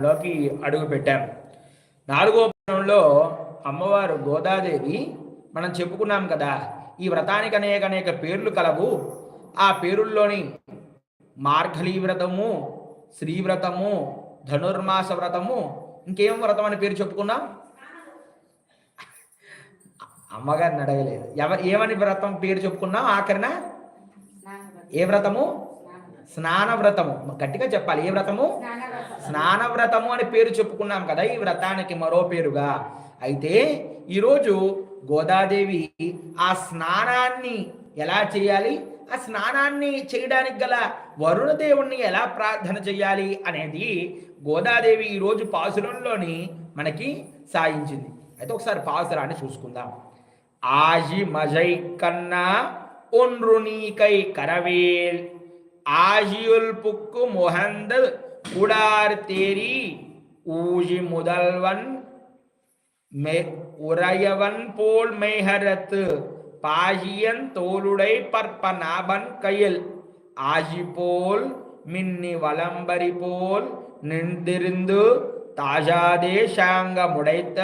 లోకి అడుగు పెట్టాం. నాలుగో పదంలో అమ్మవారు గోదాదేవి మనం చెప్పుకున్నాం కదా ఈ వ్రతానికి అనేక అనేక పేర్లు కలవు. ఆ పేరుల్లోని మార్గళీ వ్రతము శ్రీవ్రతము ధనుర్మాస వ్రతము ఇంకేం వ్రతం అని పేరు చెప్పుకున్నాం? అమ్మగారిని అడగలేదు. ఎవ ఏమని వ్రతం పేరు చెప్పుకున్నాం ఆఖరిన? ఏ వ్రతము? స్నాన వ్రతము. గట్టిగా చెప్పాలి. ఏ వ్రతము? స్నాన వ్రతము అని పేరు చెప్పుకున్నాం కదా ఈ వ్రతానికి మరో పేరుగా. అయితే ఈరోజు గోదాదేవి ఆ స్నానాన్ని ఎలా చేయాలి? ఆ స్నానాన్ని చేయడానికి గల వరుణదేవుణ్ణి ఎలా ప్రార్థన చేయాలి అనేది గోదాదేవి ఈరోజు పాసురంలోని మనకి సాయించింది. అయితే ఒకసారి పాసురాన్ని చూసుకుందాం. ఆజి మజై కన్నా ఒన్రునీకై కరవేల్. ఆజియుల్ పుక్కు మొహందల్ குடார் தேரி ஊஜி முதல்வன் மே உறையவன் போல் மெய்ஹரத்து பாகியன் தோளுடை பற்ப கையில் ஆஜி போல் மின்னி வலம்பரி போல் நின்றிருந்து தாஜாதே சாங்க முடைத்த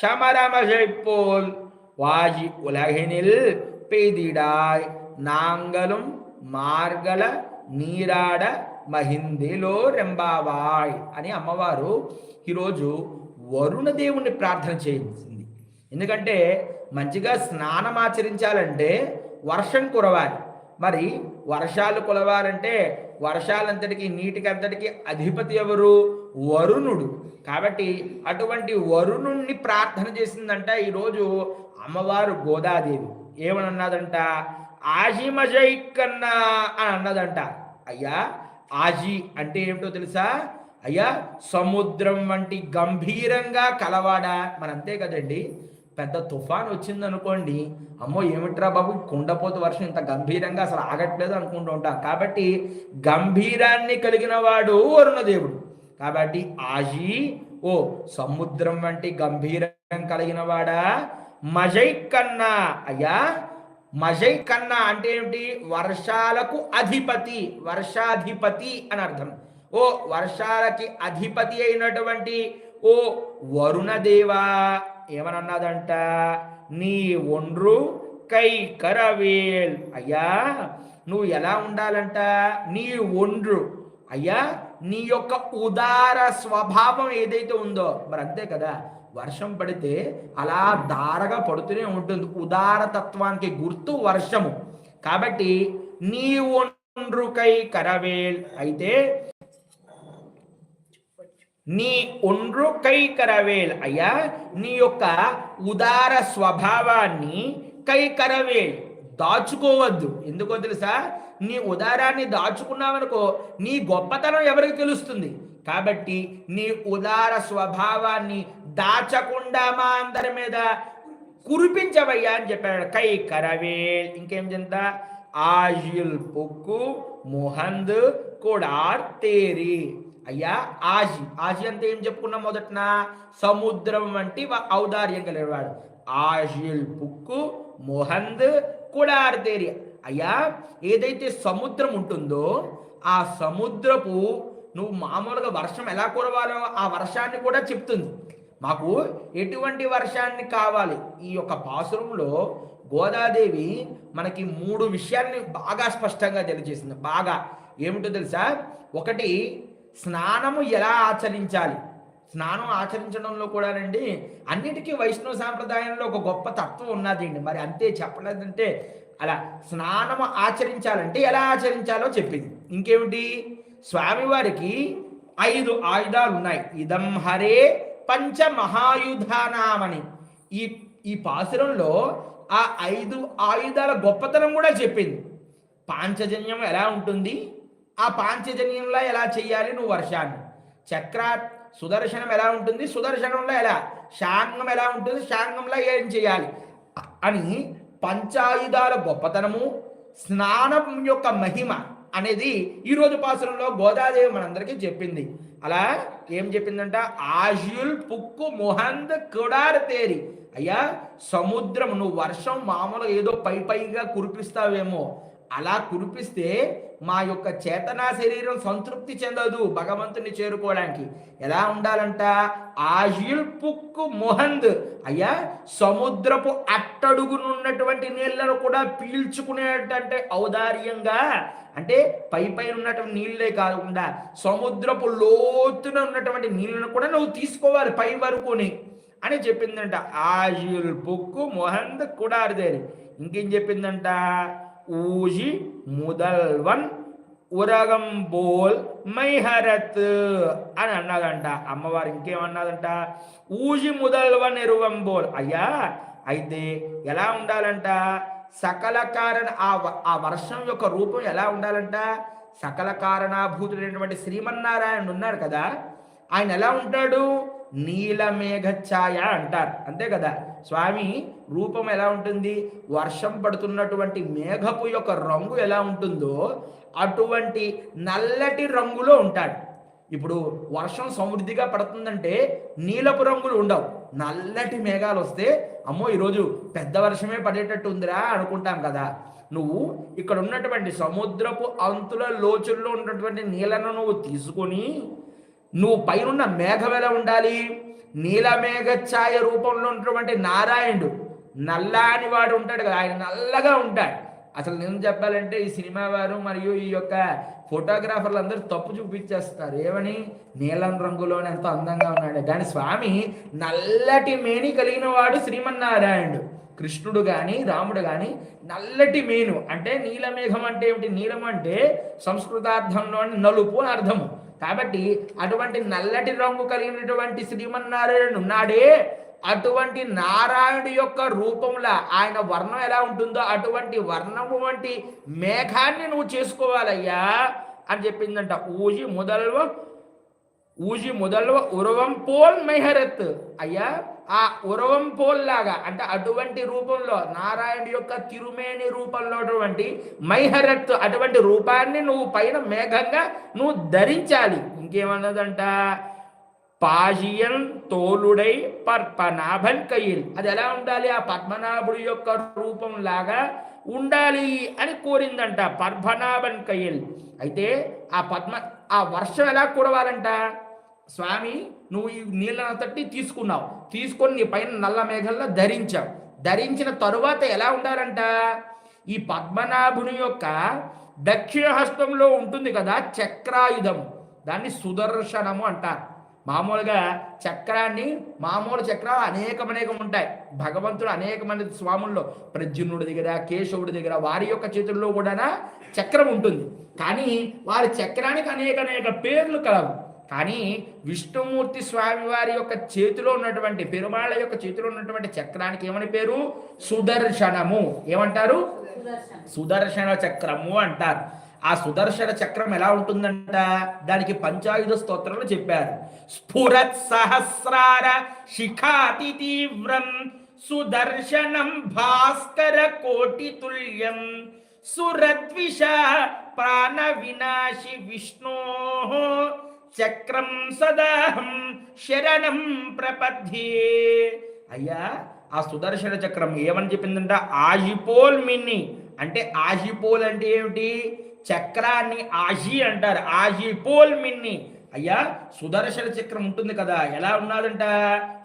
சமரமகை போல் வாஜி உலகினில் பெய்திடாய். நாங்களும் மார்கல நீராட మహిందిలో రెంబావాయ్ అని అమ్మవారు ఈరోజు వరుణ దేవుణ్ణి ప్రార్థన చేయించింది. ఎందుకంటే మంచిగా స్నానం ఆచరించాలంటే వర్షం కురవాలి. మరి వర్షాలు కులవాలంటే వర్షాలంతటికి నీటికంతటికి అధిపతి ఎవరు? వరుణుడు. కాబట్టి అటువంటి వరుణుణ్ణి ప్రార్థన చేసిందంట ఈరోజు అమ్మవారు గోదాదేవి. ఏమనన్నదంట ఆజిమజై కన్నా అని అన్నదంట. అయ్యా ఆజీ అంటే ఏమిటో తెలుసా? అయ్యా సముద్రం వంటి గంభీరంగా కలవాడా? మన అంతే కదండి. పెద్ద తుఫాన్ వచ్చింది అనుకోండి అమ్మో ఏమిట్రా బాబు కుండపోతు వర్షం ఇంత గంభీరంగా అసలు ఆగట్లేదు అనుకుంటూ ఉంటాం. కాబట్టి గంభీరాన్ని కలిగిన వాడు వరుణదేవుడు. కాబట్టి ఆజీ ఓ సముద్రం వంటి గంభీరం కలిగిన వాడా? మజై కన్నా అయ్యా మజై కన్నా అంటే ఏమిటి? వర్షాలకు అధిపతి వర్షాధిపతి అని అర్థం. ఓ వర్షాలకి అధిపతి అయినటువంటి ఓ వరుణదేవా ఏమనన్నదంట నీ ఒండ్రు కై కరవేల్ అయ్యా నువ్వు ఎలా ఉండాలంట? నీ ఒండ్రు. అయ్యా నీ యొక్క ఉదార స్వభావం ఏదైతే ఉందో మరి అంతే కదా. వర్షం పడితే అలా దారగా పడుతూనే ఉంటుంది. ఉదార తత్వానికి గుర్తు వర్షము. కాబట్టి నీ ఒండ్రుకై కరవేల్ అయితే నీ ఒండ్రు కై కరవేల్ అయ్యా నీ యొక్క ఉదార స్వభావాన్ని కై కరవేల్ దాచుకోవద్దు. ఎందుకో తెలుసా? నీ ఉదారాన్ని దాచుకున్నావనుకో నీ గొప్పతనం ఎవరికి తెలుస్తుంది? కాబట్టి నీ ఉదార స్వభావాన్ని దాచకుండా మా అందరి మీద కురిపించవయ్యా అని చెప్పాడు. కై కరవేల్. ఇంకేం చెంత? ఆజిల్ పొక్కు ముహంద్ కొడార్ తేరి అయ్యా ఆజి. ఆజి అంటే ఏం చెప్పుకున్నాం మొదటన? సముద్రం వంటి ఔదార్యం కలిగినవాడు ఆజిల్ పుక్కు మొహంద్ కుడార్ తేరి అయ్యా ఏదైతే సముద్రం ఉంటుందో ఆ సముద్రపు నువ్వు మామూలుగా వర్షం ఎలా కురవాలో ఆ వర్షాన్ని కూడా చెప్తుంది. మాకు ఎటువంటి వర్షాన్ని కావాలి? ఈ యొక్క పాసురంలో గోదాదేవి మనకి మూడు విషయాల్ని బాగా స్పష్టంగా తెలియజేసింది. బాగా ఏమిటో తెలుసా? ఒకటి స్నానము ఎలా ఆచరించాలి? స్నానం ఆచరించడంలో కూడానండి అన్నిటికీ వైష్ణవ సాంప్రదాయంలో ఒక గొప్ప తత్వం ఉన్నదండి. మరి అంతే చెప్పలేదంటే అలా స్నానము ఆచరించాలంటే ఎలా ఆచరించాలో చెప్పింది. ఇంకేమిటి? స్వామివారికి ఐదు ఆయుధాలు ఉన్నాయి ఇదం హరే పంచ మహాయుధానామని ఈ ఈ పాసురంలో ఆ ఐదు ఆయుధాల గొప్పతనం కూడా చెప్పింది. పాంచజన్యం ఎలా ఉంటుంది? ఆ పాంచజన్యంలో ఎలా చెయ్యాలి నువ్వు వర్షాన్ని? చక్ర సుదర్శనం ఎలా ఉంటుంది? సుదర్శనంలో ఎలా? శాంగం ఎలా ఉంటుంది? శాంగంలో ఏం చేయాలి అని పంచాయుధాల గొప్పతనము స్నానం యొక్క మహిమ అనేది ఈరోజు పాసురంలో గోదాదేవి మనందరికీ చెప్పింది. అలా ఏం చెప్పిందంట? ఆజుల్ పుక్కు మొహంద్ కుడార్ తేరి. అయ్యా సముద్రం నువ్వు వర్షం మామూలుగా ఏదో పై పైగా కురిపిస్తావేమో. అలా కురిపిస్తే మా యొక్క చేతనా శరీరం సంతృప్తి చెందదు భగవంతుని చేరుకోవడానికి. ఎలా ఉండాలంట? ఆజిల్ పుక్కు మొహంద్. అయ్యా సముద్రపు అట్టడుగునున్నటువంటి నీళ్ళను కూడా పీల్చుకునేటంటే ఔదార్యంగా. అంటే పై పైన ఉన్నటువంటి నీళ్ళే కాకుండా సముద్రపు లోతున ఉన్నటువంటి నీళ్ళను కూడా నువ్వు తీసుకోవాలి పై వరకుని అని చెప్పిందంట. ఆయిల్ పుక్కు మొహంద్ కుడారిదేరి. ఇంకేం చెప్పిందంట? ఊజి ముదల్వన్ ఉరగం బోల్ మైహరత్ అని అన్నదంట అమ్మవారు ఇంకేమన్నదంట ఊజి ముదల్వ నిరువం బోల్ అయ్యా అయితే ఎలా ఉండాలంట సకల కారణ ఆ వ- ఆ వర్షం యొక్క రూపం ఎలా ఉండాలంట సకల కారణాభూతుడైనటువంటి శ్రీమన్నారాయణ ఉన్నారు కదా ఆయన ఎలా ఉంటాడు నీలమేఘఛాయ అంటారు అంతే కదా స్వామి రూపం ఎలా ఉంటుంది? వర్షం పడుతున్నటువంటి మేఘపు యొక్క రంగు ఎలా ఉంటుందో అటువంటి నల్లటి రంగులో ఉంటాడు. ఇప్పుడు వర్షం సమృద్ధిగా పడుతుందంటే నీలపు రంగులు ఉండవు. నల్లటి మేఘాలు వస్తే అమ్మో ఈరోజు పెద్ద వర్షమే పడేటట్టు ఉందిరా అనుకుంటాం కదా. నువ్వు ఇక్కడ ఉన్నటువంటి సముద్రపు అంతుల లోచుల్లో ఉన్నటువంటి నీళ్ళను నువ్వు తీసుకొని నువ్వు పైనున్న మేఘం ఎలా ఉండాలి? నీలమేఘ ఛాయ రూపంలో ఉన్నటువంటి నారాయణుడు నల్లాని వాడు ఉంటాడు కదా ఆయన నల్లగా ఉంటాడు. అసలు నేను చెప్పాలంటే ఈ సినిమా వారు మరియు ఈ యొక్క ఫోటోగ్రాఫర్లు అందరూ తప్పు చూపించేస్తారు. ఏమని? నీలం రంగులోనే ఎంతో అందంగా ఉన్నాడు. కానీ స్వామి నల్లటి మేని కలిగిన వాడు శ్రీమన్నారాయణుడు. కృష్ణుడు కానీ రాముడు కానీ నల్లటి మేను. అంటే నీలమేఘం అంటే ఏమిటి? నీలం అంటే సంస్కృతార్థంలోని నలుపు అని అర్థము. కాబట్టి అటువంటి నల్లటి రంగు కలిగినటువంటి శ్రీమన్నారాయణుడు ఉన్నాడే. అటువంటి నారాయణుడి యొక్క రూపంలో ఆయన వర్ణం ఎలా ఉంటుందో అటువంటి వర్ణము వంటి మేఘాన్ని నువ్వు చేసుకోవాలయ్యా అని చెప్పిందంట. ఊజి మొదల్వ ఊజి మొదల్వ ఉరవం పోల్ మెహరత్. అయ్యా ఆ ఉరవం పోల్ లాగా అంటే అటువంటి రూపంలో నారాయణ యొక్క తిరుమేని రూపంలో అటువంటి మైహరత్ అటువంటి రూపాన్ని నువ్వు పైన మేఘంగా నువ్వు ధరించాలి. ఇంకేమన్నదంట? పాజియన్ తోలుడై పద్మనాభన్ కయిల్. అది ఎలా ఉండాలి? ఆ పద్మనాభుడి యొక్క రూపం లాగా ఉండాలి అని కోరిందంట పద్మనాభన్ కయిల్. అయితే ఆ పద్మ ఆ వర్షం ఎలా కురవాలంట? స్వామి నువ్వు ఈ నీళ్ళను తట్టి తీసుకున్నావు. తీసుకొని నీ పైన నల్ల మేఘల్లో ధరించావు. ధరించిన తరువాత ఎలా ఉండాలంట? ఈ పద్మనాభుని యొక్క దక్షిణ హస్తంలో ఉంటుంది కదా చక్రాయుధం. దాన్ని సుదర్శనము అంటారు. మామూలుగా చక్రాన్ని మామూలు చక్రాలు అనేకం అనేకం ఉంటాయి భగవంతుడు అనేక మంది స్వాముల్లో ప్రద్యుమ్నుడి దగ్గర కేశవుడి దగ్గర వారి యొక్క చేతుల్లో కూడా చక్రం ఉంటుంది. కానీ వారి చక్రానికి అనేక అనేక పేర్లు కలవు. కానీ విష్ణుమూర్తి స్వామి వారి యొక్క చేతిలో ఉన్నటువంటి పెరుమాళ్ళ యొక్క చేతిలో ఉన్నటువంటి చక్రానికి ఏమని పేరు? సుదర్శనము. ఏమంటారు? సుదర్శన చక్రము అంటారు. ఆ సుదర్శన చక్రం ఎలా ఉంటుందంట? దానికి పంచాయుధ స్తోత్రాలు చెప్పారు. స్ఫురత్ సహస్రార శిఖాతి తీవ్రం సుదర్శనం భాస్కర కోటి తుల్యం సురద్విష ప్రాణ వినాశి విష్ణో చక్రం సదాహం శరణం ప్రపద్యే. అయ్యా ఆ సుదర్శన చక్రం ఏమని చెప్పిందంట? ఆజిపోల్ మిన్ని. అంటే ఆజిపోల్ అంటే ఏమిటి? చక్రాన్ని ఆజి అంటారు. ఆజిపోల్ మిన్ని. అయ్యా సుదర్శన చక్రం ఉంటుంది కదా ఎలా ఉన్నాదంట?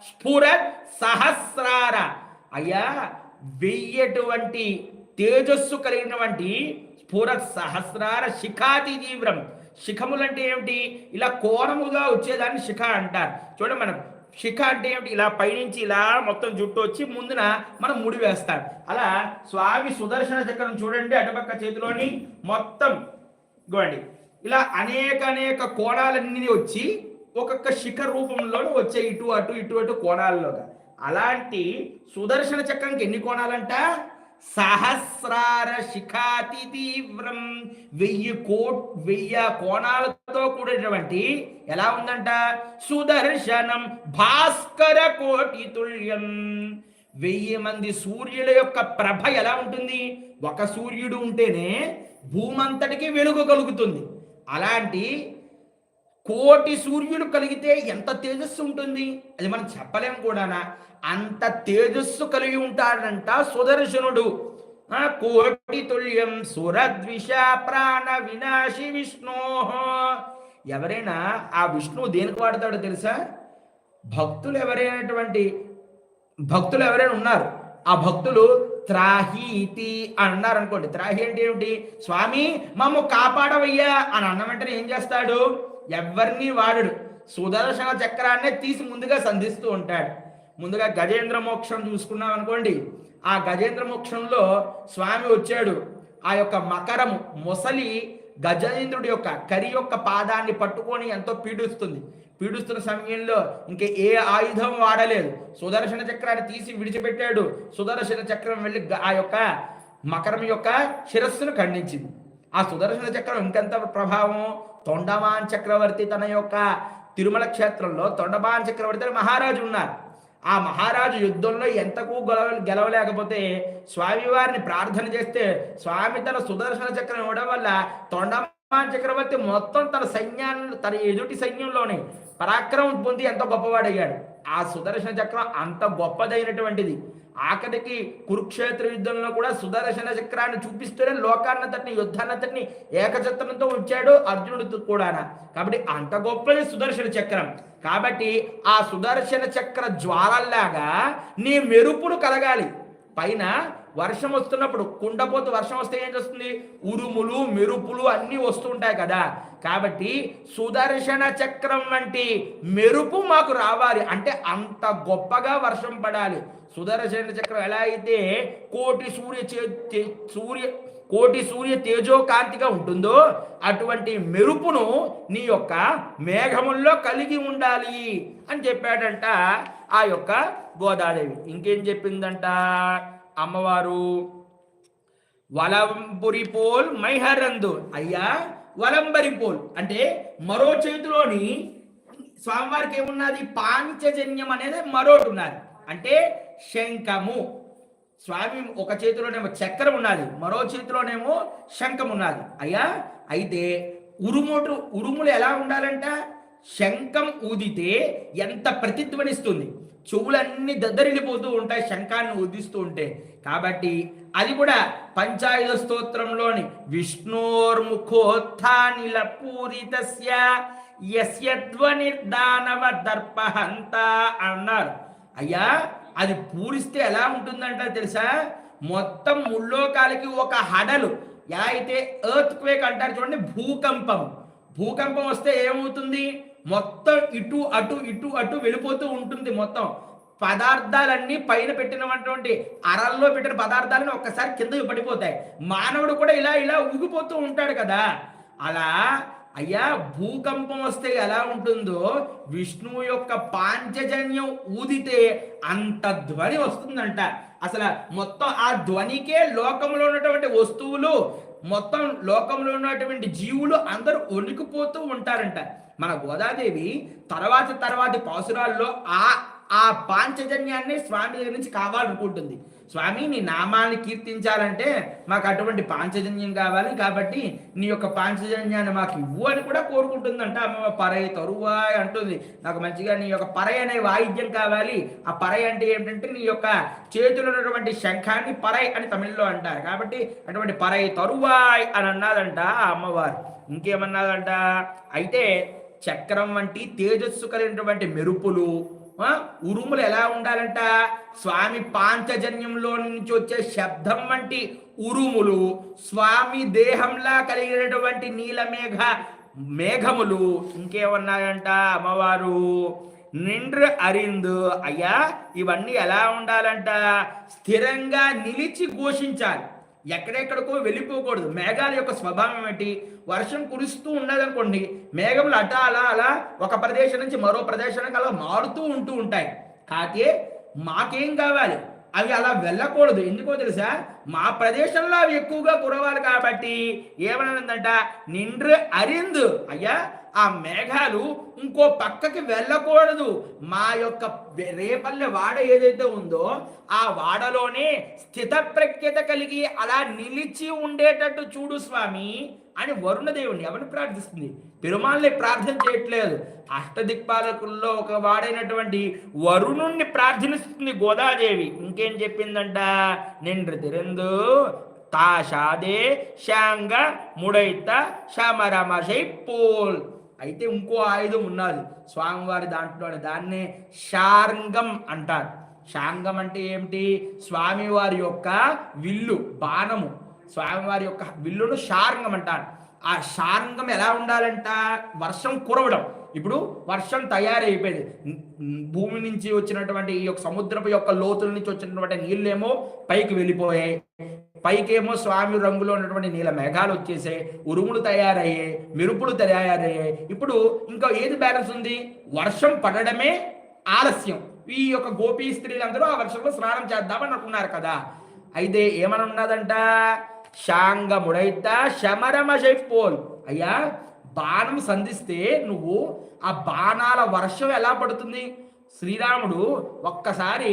స్ఫుర సహస్రార. అయ్యా వెయ్యటువంటి తేజస్సు కలిగినటువంటి స్ఫుర సహస్రార శిఖాతి తీవ్రం. శిఖములంటే ఏమిటి? ఇలా కోణముగా వచ్చేదాన్ని శిఖ అంటారు. చూడండి మనం శిఖ అంటే ఏమిటి? ఇలా పైనుంచి ఇలా మొత్తం జుట్టు వచ్చి ముందున మనం ముడి వేస్తాం. అలా స్వామి సుదర్శన చక్రం చూడండి అటుపక్క చేతిలోని మొత్తం. ఇవ్వండి ఇలా అనేక అనేక కోణాలన్నీ వచ్చి ఒక్కొక్క శిఖ రూపంలో వచ్చే ఇటు అటు ఇటు అటు కోణాల్లోగా. అలాంటి సుదర్శన చక్రంకి ఎన్ని కోణాలంట? సహస్రార శిఖాతి తీవ్రం. వెయ్యి కోట్ వెయ్యి కోణాలతో కూడినటువంటి ఎలా ఉందంట? సుదర్శనం భాస్కర కోటి తుల్యం వెయ్యి మంది సూర్యుల యొక్క ప్రభ ఎలా ఉంటుంది? ఒక సూర్యుడు ఉంటేనే భూమంతటికి వెలుగు కలుగుతుంది. అలాంటి కోటి సూర్యుడు కలిగితే ఎంత తేజస్సు ఉంటుంది? అది మనం చెప్పలేం కూడానా? అంత తేజస్సు కలిగి ఉంటాడంట సుదర్శనుడు. కోటి తుల్యం సురద్విష ప్రాణ వినాశి విష్ణు. ఎవరైనా ఆ విష్ణువు దేనికి వాడతాడో తెలుసా? భక్తులు ఎవరైనటువంటి భక్తులు ఎవరైనా ఉన్నారు. ఆ భక్తులు త్రాహీతి అని అన్నారు అనుకోండి. త్రాహి అంటే ఏమిటి? స్వామి మమ్మ కాపాడవయ్యా అని అన్న వెంటనే ఏం చేస్తాడు? ఎవరిని వాడడు. సుదర్శన చక్రాన్నే తీసి ముందుగా సంధిస్తూ ఉంటాడు. ముందుగా గజేంద్ర మోక్షం చూసుకున్నాం అనుకోండి. ఆ గజేంద్ర మోక్షంలో స్వామి వచ్చాడు. ఆ యొక్క మకరము మొసలి గజేంద్రుడి యొక్క కరి యొక్క పాదాన్ని పట్టుకొని ఎంతో పీడిస్తుంది. పీడిస్తున్న సమయంలో ఇంకా ఏ ఆయుధం వాడలేదు. సుదర్శన చక్రాన్ని తీసి విడిచిపెట్టాడు. సుదర్శన చక్రం వెళ్ళి ఆ యొక్క మకరం యొక్క శిరస్సును ఖండించింది. ఆ సుదర్శన చక్రం ఇంకెంత ప్రభావం తొండమాన్ చక్రవర్తి తన యొక్క తిరుమల క్షేత్రంలో తొండమాన్ చక్రవర్తి మహారాజు ఉన్నారు. ఆ మహారాజు యుద్ధంలో ఎంతకు గొలవ గెలవలేకపోతే స్వామివారిని ప్రార్థన చేస్తే స్వామి తన సుదర్శన చక్రం ఇవ్వడం వల్ల తొండమాన్ చక్రవర్తి మొత్తం తన సైన్యాన్ని తన ఎదుటి సైన్యంలోనే పరాక్రమం పొంది ఎంత గొప్పవాడయ్యాడు. ఆ సుదర్శన చక్రం అంత గొప్పదైనటువంటిది. ఆఖరికి కురుక్షేత్ర యుద్ధంలో కూడా సుదర్శన చక్రాన్ని చూపిస్తూనే లోకాన్నంతటిని యుద్ధాన్నంతటిని ఏకచత్రంతో ఉంచాడు అర్జునుడితో కూడా కాబట్టి అంత గొప్పది సుదర్శన చక్రం. కాబట్టి ఆ సుదర్శన చక్ర జ్వాలల్లాగా నీ మెరుపులు కలగాలి. పైన వర్షం వస్తున్నప్పుడు కుండపోతు వర్షం వస్తే ఏం చేస్తుంది? ఉరుములు మెరుపులు అన్నీ వస్తుంటాయి కదా. కాబట్టి సుదర్శన చక్రం వంటి మెరుపు మాకు రావాలి. అంటే అంత గొప్పగా వర్షం పడాలి. సుదర్శన చక్రం ఎలా అయితే కోటి సూర్య చే- సూర్య కోటి సూర్య తేజోకాంతిగా ఉంటుందో అటువంటి మెరుపును నీ యొక్క మేఘముల్లో కలిగి ఉండాలి అని చెప్పాడంట ఆ యొక్క గోదాదేవి. ఇంకేం చెప్పిందంట? అమ్మవారు వలంపురి పోల్ మైహరందు. అయ్యా వలంబరి పోల్. అంటే మరో చేతిలోని స్వామివారికి ఏమున్నది? పాంచజన్యం అనేది మరోటి ఉన్నది. అంటే శంఖము. స్వామి ఒక చేతిలోనేమో చక్రం ఉన్నది మరో చేతిలోనేమో శంఖం ఉన్నది. అయ్యా అయితే ఉరుముటు ఉరుములు ఎలా ఉండాలంట? శంఖం ఊదితే ఎంత ప్రతిధ్వనిస్తుంది? చెవులన్నీ దద్దరిల్లిపోతూ ఉంటాయి శంఖాన్ని ఉదిస్తూ ఉంటే. కాబట్టి అది కూడా పంచాయుధ స్తోత్రంలోని విష్ణోర్ముఖోత్థానిల పూరితస్య యస్యధ్వనిర్దానవ దర్పహంత అన్నారు. అయ్యా అది పూరిస్తే ఎలా ఉంటుందంట తెలుసా? మొత్తం ముల్లోకాలకి ఒక హడలు. ఎలా అయితే ఎర్త్ క్వేక్ అంటారు చూడండి భూకంపం. భూకంపం వస్తే ఏమవుతుంది? మొత్తం ఇటు అటు ఇటు అటు వెళ్ళిపోతూ ఉంటుంది మొత్తం. పదార్థాలన్నీ పైన పెట్టినటువంటి అరల్లో పెట్టిన పదార్థాలని ఒక్కసారి కిందకి పడిపోతాయి. మానవుడు కూడా ఇలా ఇలా ఊగిపోతూ ఉంటాడు కదా. అలా అయ్యా భూకంపం వస్తే ఎలా ఉంటుందో విష్ణువు యొక్క పాంచజన్యం ఊదితే అంత ధ్వని వస్తుందంట. అసలు మొత్తం ఆ ధ్వనికే లోకంలో ఉన్నటువంటి వస్తువులు మొత్తం లోకంలో ఉన్నటువంటి జీవులు అందరూ వణికిపోతూ ఉంటారంట. మన గోదాదేవి తర్వాత తర్వాతి పాసురాల్లో ఆ ఆ పాంచజన్యాన్ని స్వామి దగ్గర నుంచి కావాలనుకుంటుంది. స్వామి నీ నామాన్ని కీర్తించాలంటే మాకు అటువంటి పాంచజన్యం కావాలి కాబట్టి నీ యొక్క పాంచజన్యాన్ని మాకు ఇవ్వు అని కూడా కోరుకుంటుందంట. అమ్మ పరై తరువా అంటుంది. నాకు మంచిగా నీ యొక్క పరై అనే వాయిద్యం కావాలి. ఆ పరై అంటే ఏంటంటే నీ యొక్క చేతిలో ఉన్నటువంటి శంఖాన్ని పరై అని తమిళ్ళో అంటారు. కాబట్టి అటువంటి పరై తరువాయ్ అని అన్నదంట ఆ అమ్మవారు. ఇంకేమన్నదంట? అయితే చక్రం వంటి తేజస్సు కలిగినటువంటి మెరుపులు ఉరుములు ఎలా ఉండాలంట? స్వామి పాంచజన్యంలో నుంచి వచ్చే శబ్దం వంటి ఉరుములు స్వామి దేహంలా కలిగినటువంటి నీలమేఘ మేఘములు ఇంకేమన్నాయంట అమ్మవారు? నిండ్ర అరిందు. అయ్యా ఇవన్నీ ఎలా ఉండాలంట? స్థిరంగా నిలిచి ఘోషించాలి. ఎక్కడెక్కడికో వెళ్ళిపోకూడదు. మేఘాల యొక్క స్వభావం ఏంటి వర్షం కురుస్తూ ఉన్నదనుకోండి మేఘములు అట అలా అలా ఒక ప్రదేశం నుంచి మరో ప్రదేశానికి అలా మారుతూ ఉంటూ ఉంటాయి. కాకే మాకేం కావాలి? అవి అలా వెళ్ళకూడదు. ఎందుకో తెలుసా? మా ప్రదేశంలో అవి ఎక్కువగా కురవాలి కాబట్టి ఏమన్నదంట నిండ్రు అరిందు. అయ్యా ఆ మేఘాలు ఇంకో పక్కకి వెళ్ళకూడదు. మా యొక్క రేపల్లె వాడ ఏదైతే ఉందో ఆ వాడలోనే స్థిత ప్రఖ్యత కలిగి అలా నిలిచి ఉండేటట్టు చూడు స్వామి. అని వరుణదేవుని ఎవరిని ప్రార్థిస్తుంది? పెరుమాళ్ళని ప్రార్థన చేయట్లేదు. అష్టదిక్పాలకుల్లో ఒక వాడైనటువంటి వరుణుణ్ణి ప్రార్థనిస్తుంది గోదాదేవి. ఇంకేం చెప్పిందంట? నిండ్రు తిరందు తాషాదే శాంగ ముడైత శమరమశై పోల్. అయితే ఇంకో ఆయుధం ఉన్నది. స్వామివారి దాంట్లో దాన్నే శార్ంగం అంటారు. శాంగం అంటే ఏమిటి? స్వామివారి యొక్క విల్లు బాణము. స్వామివారి యొక్క విల్లును షారంగం అంటారు. ఆ షారంగం ఎలా ఉండాలంట? వర్షం కురవడం. ఇప్పుడు వర్షం తయారైపోయింది. భూమి నుంచి వచ్చినటువంటి ఈ యొక్క సముద్రపు యొక్క లోతుల నుంచి వచ్చినటువంటి నీళ్ళేమో పైకి వెళ్ళిపోయాయి. పైకేమో స్వామి రంగులో ఉన్నటువంటి నీల మేఘాలు వచ్చేసాయి. ఉరుములు తయారయ్యాయి. మెరుపులు తయారయ్యాయి. ఇప్పుడు ఇంకా ఏది బ్యాలెన్స్ ఉంది? వర్షం పడడమే ఆలస్యం. ఈ యొక్క గోపీ స్త్రీలందరూ ఆ వర్షంలో స్నానం చేద్దామని అనుకున్నారు కదా. అయితే ఏమని ఉన్నదంట శాంగముడైత శమరమశైపోల్ అయ్యా బాణం సంధిస్తే నువ్వు ఆ బాణాల వర్షం ఎలా పడుతుంది? శ్రీరాముడు ఒక్కసారి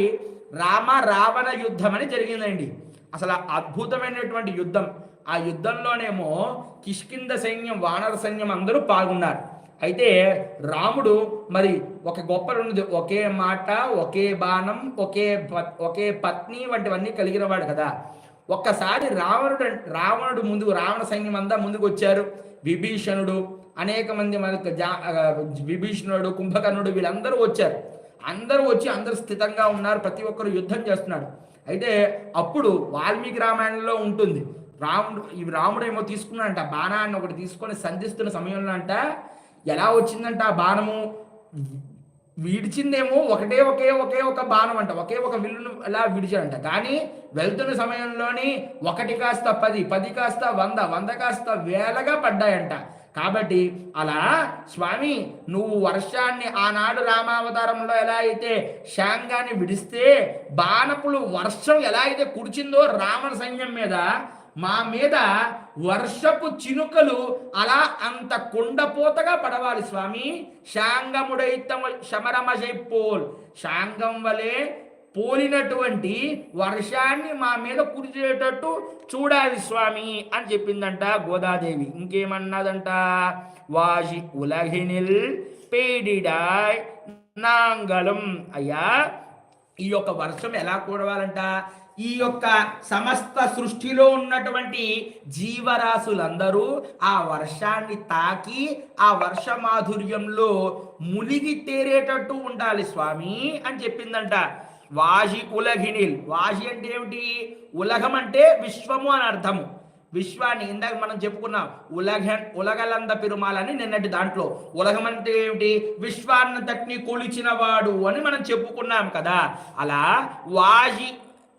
రామ రావణ యుద్ధం అని జరిగిందండి. అసలు అద్భుతమైనటువంటి యుద్ధం. ఆ యుద్ధంలోనేమో కిష్కింద సైన్యం వానర సైన్యం అందరూ పాల్గొన్నారు. అయితే రాముడు మరి ఒక గొప్ప రెండు ఒకే మాట ఒకే బాణం ఒకే ఒకే పత్ని వంటివన్నీ కలిగిన వాడు కదా. ఒక్కసారి రావణుడు రావణుడు ముందుకు రావణ సైన్యం అంతా ముందుకు వచ్చారు విభీషణుడు అనేక మంది మనకు జా విభీషణుడు కుంభకర్ణుడు వీళ్ళందరూ వచ్చారు. అందరూ వచ్చి అందరు స్థితంగా ఉన్నారు. ప్రతి ఒక్కరు యుద్ధం చేస్తున్నాడు అయితే అప్పుడు వాల్మీకి రామాయణంలో ఉంటుంది. రాముడు ఈ రాముడు ఏమో తీసుకున్నాడంట బాణాన్ని ఒకటి తీసుకొని సంధిస్తున్న సమయంలో అంట ఎలా వచ్చిందంట ఆ బాణము? విడిచిందేమో ఒకటే ఒకే ఒకే ఒక బాణం అంట. ఒకే ఒక విల్లును ఎలా విడిచాడంట. కానీ వెళ్తున్న సమయంలోని ఒకటి కాస్త పది పది కాస్త వంద వంద కాస్త వేలగా పడ్డాయంట. కాబట్టి అలా స్వామి నువ్వు వర్షాన్ని ఆనాడు రామావతారంలో ఎలా అయితే శాంగాన్ని విడిస్తే బాణపులు వర్షం ఎలా అయితే కుడిచిందో రావణ సైన్యం మీద మా మీద వర్షపు చినుకలు అలా అంత కుండపోతగా పడవాలి స్వామి. శాంగముడైతమ శమరమశైపోల్ శాంగం వలె పోలినటువంటి వర్షాన్ని మా మీద కురిచేటట్టు చూడాలి స్వామి అని చెప్పిందంట గోదాదేవి. ఇంకేమన్నదంట? వాషి ఉలహినిల్ పేడిడాయ్ నాంగలం అయ్యా ఈ యొక్క వర్షం ఎలా కూడవాలంట? ఈ యొక్క సమస్త సృష్టిలో ఉన్నటువంటి జీవరాశులందరూ ఆ వర్షాన్ని తాకి ఆ వర్ష మాధుర్యంలో మునిగి తేరేటట్టు ఉండాలి స్వామి అని చెప్పిందంట. వాజి ఉలగినిల్ వాజి అంటే ఏమిటి? ఉలగం అంటే విశ్వము అని అర్థము. విశ్వాన్ని ఇందాక మనం చెప్పుకున్నాం. ఉలగ ఉలగలంద పెరుమాలని నిన్నటి దాంట్లో. ఉలగం అంటే ఏమిటి? విశ్వాన్ని కొలిచిన వాడు అని మనం చెప్పుకున్నాం కదా. అలా వాజి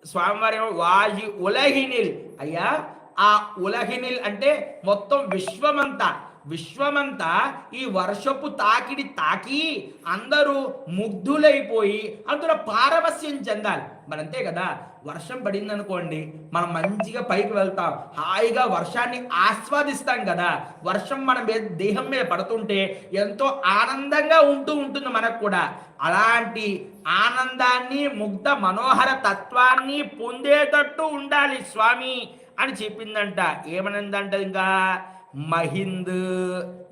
స్వామివారి వాయు ఉలహినిల్. అయ్యా ఆ ఉలహినిల్ అంటే మొత్తం విశ్వమంతా. విశ్వమంతా ఈ వర్షపు తాకిడి తాకి అందరూ ముగ్ధులైపోయి అందులో పారవస్యం చెందాలి. మరంతే అంతే కదా వర్షం పడింది అనుకోండి మనం మంచిగా పైకి వెళ్తాం. హాయిగా వర్షాన్ని ఆస్వాదిస్తాం కదా. వర్షం మన మీద దేహం మీద పడుతుంటే ఎంతో ఆనందంగా ఉంటూ ఉంటుంది మనకు కూడా. అలాంటి ఆనందాన్ని ముగ్ధ మనోహర తత్వాన్ని పొందేటట్టు ఉండాలి స్వామి అని చెప్పిందంట. ఏమనిందంట ఇంకా? మహింద్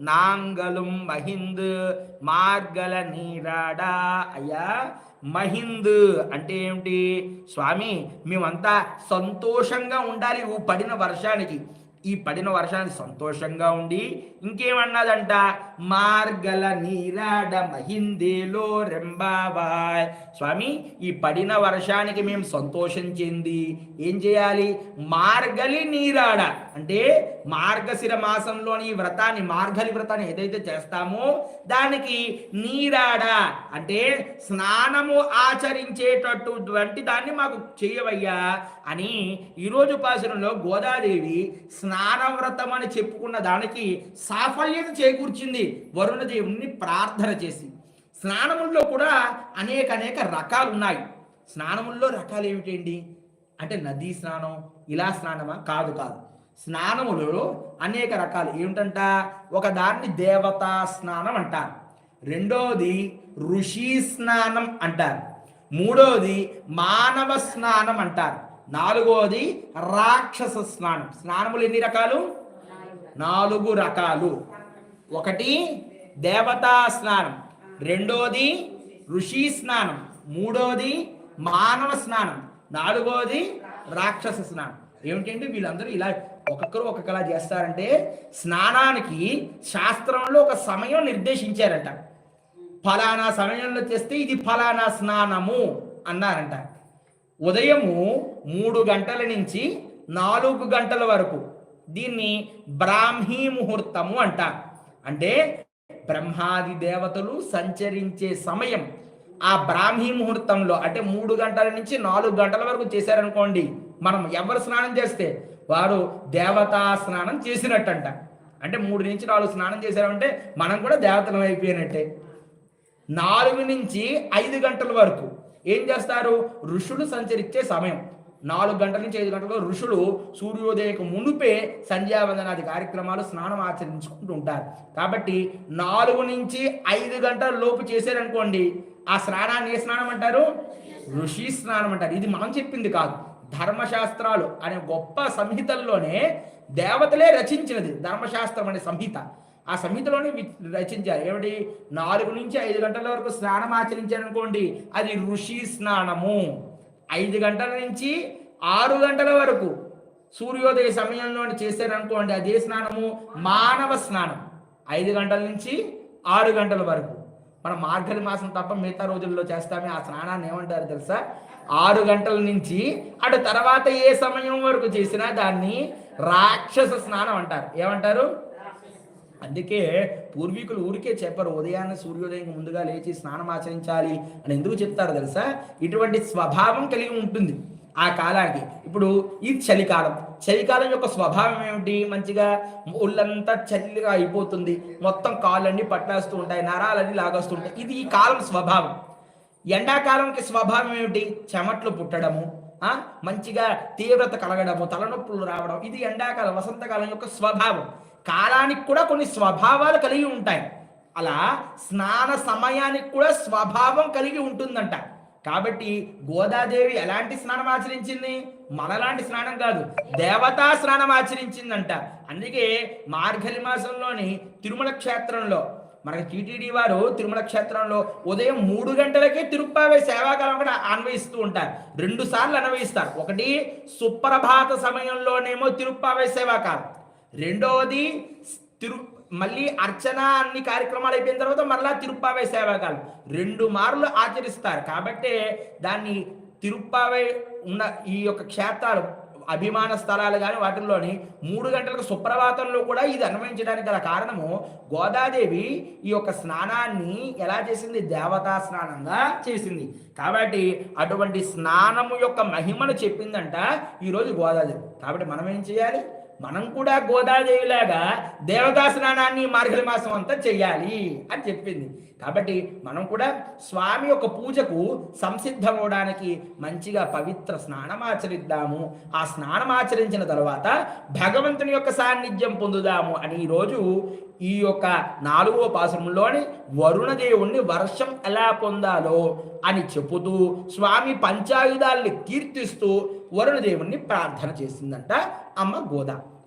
నాంగలం మహింద్ మార్గల నీరాడా? అయ్యా మహింద్ అంటే ఏమిటి? స్వామి మేమంతా సంతోషంగా ఉండాలి. పడిన వర్షానికి. ఈ పడిన వర్షానికి సంతోషంగా ఉండి ఇంకేమన్నదంట? మార్గల నీరాడ మహిందేలో రెంబావాయ్. స్వామి ఈ పడిన వర్షానికి మేము సంతోషం చెంది. ఏం చేయాలి? మార్గలి నీరాడ. అంటే మార్గశిర మాసంలోని ఈ వ్రతాన్ని మార్గలి వ్రతాన్ని ఏదైతే చేస్తామో దానికి నీరాడ. అంటే స్నానము ఆచరించేటటువంటి దాన్ని మాకు చేయవయ్యా అని ఈరోజు ఉపాసనలో గోదాదేవి స్నానవ్రతం అని చెప్పుకున్న దానికి సాఫల్యత చేకూర్చింది. వరుణదేవుని ప్రార్థన చేసి స్నానముల్లో కూడా అనేక అనేక రకాలు ఉన్నాయి స్నానముల్లో రకాలు ఏమిటండి? అంటే నదీ స్నానం ఇలా స్నానమా? కాదు కాదు. స్నానములలో అనేక రకాలు. ఏమిటంట? ఒక దాన్ని దేవతా స్నానం అంటారు. రెండోది ఋషి స్నానం అంటారు. మూడోది మానవ స్నానం అంటారు. నాలుగోది రాక్షస స్నానం. స్నానములు ఎన్ని రకాలు? నాలుగు రకాలు. ఒకటి దేవతా స్నానం రెండోది ఋషి స్నానం మూడోది మానవ స్నానం నాలుగోది రాక్షస స్నానం. ఏమిటంటే వీళ్ళందరూ ఇలా ఒక్కొక్కరు ఒక్కొక్కలా చేస్తారంటే స్నానానికి శాస్త్రంలో ఒక సమయం నిర్దేశించారంట. ఫలానా సమయంలో చేస్తే ఇది ఫలానా స్నానము అన్నారంట. ఉదయము మూడు గంటల నుంచి నాలుగు గంటల వరకు దీన్ని బ్రాహ్మీ ముహూర్తము అంటారు. అంటే బ్రహ్మాది దేవతలు సంచరించే సమయం ఆ బ్రాహ్మీ ముహూర్తంలో అంటే మూడు గంటల నుంచి నాలుగు గంటల వరకు చేశారనుకోండి మనం ఎవరు స్నానం చేస్తే వారు దేవతా స్నానం చేసినట్టంట. అంటే మూడు నుంచి నాలుగు స్నానం చేశారంటే మనం కూడా దేవతలం అయిపోయినట్టే. నాలుగు నుంచి ఐదు గంటల వరకు ఏం చేస్తారు? ఋషులు సంచరించే సమయం. నాలుగు గంటల నుంచి ఐదు గంటల ఋషులు సూర్యోదయకు మునుపే సంధ్యావందనాది కార్యక్రమాలు స్నానం ఆచరించుకుంటూ ఉంటారు. కాబట్టి నాలుగు నుంచి ఐదు గంటల లోపు చేశారనుకోండి ఆ స్నానాన్ని ఏ స్నానం అంటారు? ఋషి స్నానం అంటారు. ఇది మనం చెప్పింది కాదు. ధర్మశాస్త్రాలు అనే గొప్ప సంహితల్లోనే దేవతలే రచించినది. ధర్మశాస్త్రం అనే సంహిత. ఆ సంహితలోనే రచించారు. ఏమిటి? నాలుగు నుంచి ఐదు గంటల వరకు స్నానం ఆచరించారనుకోండి అది ఋషి స్నానము. ఐదు గంటల నుంచి ఆరు గంటల వరకు సూర్యోదయ సమయంలో చేశారనుకోండి అదే స్నానము మానవ స్నానం. ఐదు గంటల నుంచి ఆరు గంటల వరకు. మనం మార్గలి మాసం తప్ప మిగతా రోజుల్లో చేస్తామే ఆ స్నానాన్ని ఏమంటారు తెలుసా? ఆరు గంటల నుంచి అటు తర్వాత ఏ సమయం వరకు చేసినా దాన్ని రాక్షస స్నానం అంటారు. ఏమంటారు? అందుకే పూర్వీకులు ఊరికే చెప్పరు ఉదయాన్నే సూర్యోదయం ముందుగా లేచి స్నానం ఆచరించాలి అని ఎందుకు చెప్తారు తెలుసా? ఇటువంటి స్వభావం కలిగి ఉంటుంది ఆ కాలానికి. ఇప్పుడు ఇది చలికాలం చలికాలం యొక్క స్వభావం ఏమిటి? మంచిగా ఒళ్ళంతా చలిగా అయిపోతుంది. మొత్తం కాళ్ళన్నీ పట్టేస్తూ ఉంటాయి నరాలన్నీ లాగేస్తూ ఉంటాయి. ఇది ఈ కాలం స్వభావం. ఎండాకాలంకి స్వభావం ఏమిటి? చెమట్లు పుట్టడము ఆ? మంచిగా తీవ్రత కలగడము తలనొప్పులు రావడం. ఇది ఎండాకాలం వసంతకాలం యొక్క స్వభావం. కాలానికి కూడా కొన్ని స్వభావాలు కలిగి ఉంటాయి. అలా స్నాన సమయానికి కూడా స్వభావం కలిగి ఉంటుందంట. కాబట్టి గోదాదేవి ఎలాంటి స్నానం ఆచరించింది? మనలాంటి స్నానం కాదు దేవతా స్నానం ఆచరించిందంట. అందుకే మార్గలి మాసంలోని తిరుమల క్షేత్రంలో మనకి టీటీడీ వారు తిరుమల క్షేత్రంలో ఉదయం మూడు గంటలకే తిరుప్పావే సేవాకాలం కూడా అన్వయిస్తూ ఉంటారు. రెండు సార్లు అన్వయిస్తారు. ఒకటి సుప్రభాత సమయంలోనేమో తిరుప్పావే సేవాకాలం. రెండవది తిరు మళ్ళీ అర్చన అన్ని కార్యక్రమాలు అయిపోయిన తర్వాత మరలా తిరుప్పావే సేవాకాలం రెండు మార్లు ఆచరిస్తారు. కాబట్టే దాన్ని తిరుప్పావై ఉన్న ఈ యొక్క క్షేత్రాలు అభిమాన స్థలాలు కానీ వాటిల్లోని మూడు గంటలకు సుప్రభాతంలో కూడా ఇది అన్వయించడానికి గల కారణము గోదాదేవి ఈ యొక్క స్నానాన్ని ఎలా చేసింది? దేవతా స్నానంగా చేసింది. కాబట్టి అటువంటి స్నానము యొక్క మహిమను చెప్పిందంట ఈరోజు గోదాదేవి. కాబట్టి మనం ఏం చేయాలి? మనం కూడా గోదాదేవిలాగా దేవతా స్నానాన్ని మార్గల మాసం అంతా చెయ్యాలి అని చెప్పింది. కాబట్టి మనం కూడా స్వామి యొక్క పూజకు సంసిద్ధమవడానికి మంచిగా పవిత్ర స్నానం ఆచరిద్దాము. ఆ స్నానం ఆచరించిన తర్వాత భగవంతుని యొక్క సాన్నిధ్యం పొందుదాము అని ఈరోజు ఈ యొక్క నాలుగో పాశ్రమంలోని వరుణదేవుణ్ణి వర్షం ఎలా పొందాలో అని చెబుతూ స్వామి పంచాయుధాల్ని కీర్తిస్తూ వరుణదేవుణ్ణి ప్రార్థన చేసిందంట అమ్మ గోదా.